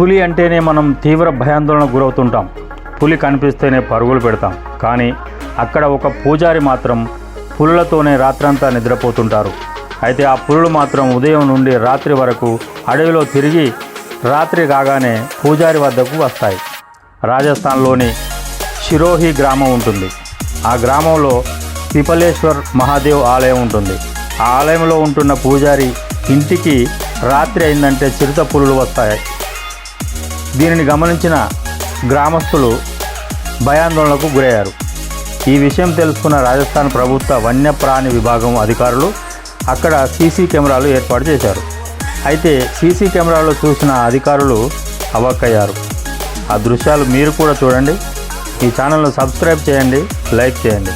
పులి అంటేనే మనం తీవ్ర భయాందోళన గురవుతుంటాం. పులి కనిపిస్తేనే పరుగులు పెడతాం. కానీ అక్కడ ఒక పూజారి మాత్రం పులులతోనే రాత్రంతా నిద్రపోతుంటారు. అయితే ఆ పులులు మాత్రం ఉదయం నుండి రాత్రి వరకు అడవిలో తిరిగి రాత్రి కాగానే పూజారి వద్దకు వస్తాయి. రాజస్థాన్లోని షిరోహి గ్రామం ఉంటుంది. ఆ గ్రామంలో పిపలేశ్వర్ మహాదేవ్ ఆలయం ఉంటుంది. ఆ ఆలయంలో ఉంటున్న పూజారి ఇంటికి రాత్రి అయిందంటే చిరుత పులులు వస్తాయి. దీనిని గమనించిన గ్రామస్తులు భయాందోళనకు గురయ్యారు. ఈ విషయం తెలుసుకున్న రాజస్థాన్ ప్రభుత్వ వన్యప్రాణి విభాగం అధికారులు అక్కడ సీసీ కెమెరాలు ఏర్పాటు చేశారు. అయితే సీసీ కెమెరాలో చూసిన అధికారులు అవాక్కయ్యారు. ఆ దృశ్యాలు మీరు కూడా చూడండి. ఈ ఛానల్ను సబ్స్క్రైబ్ చేయండి లైక్ చేయండి.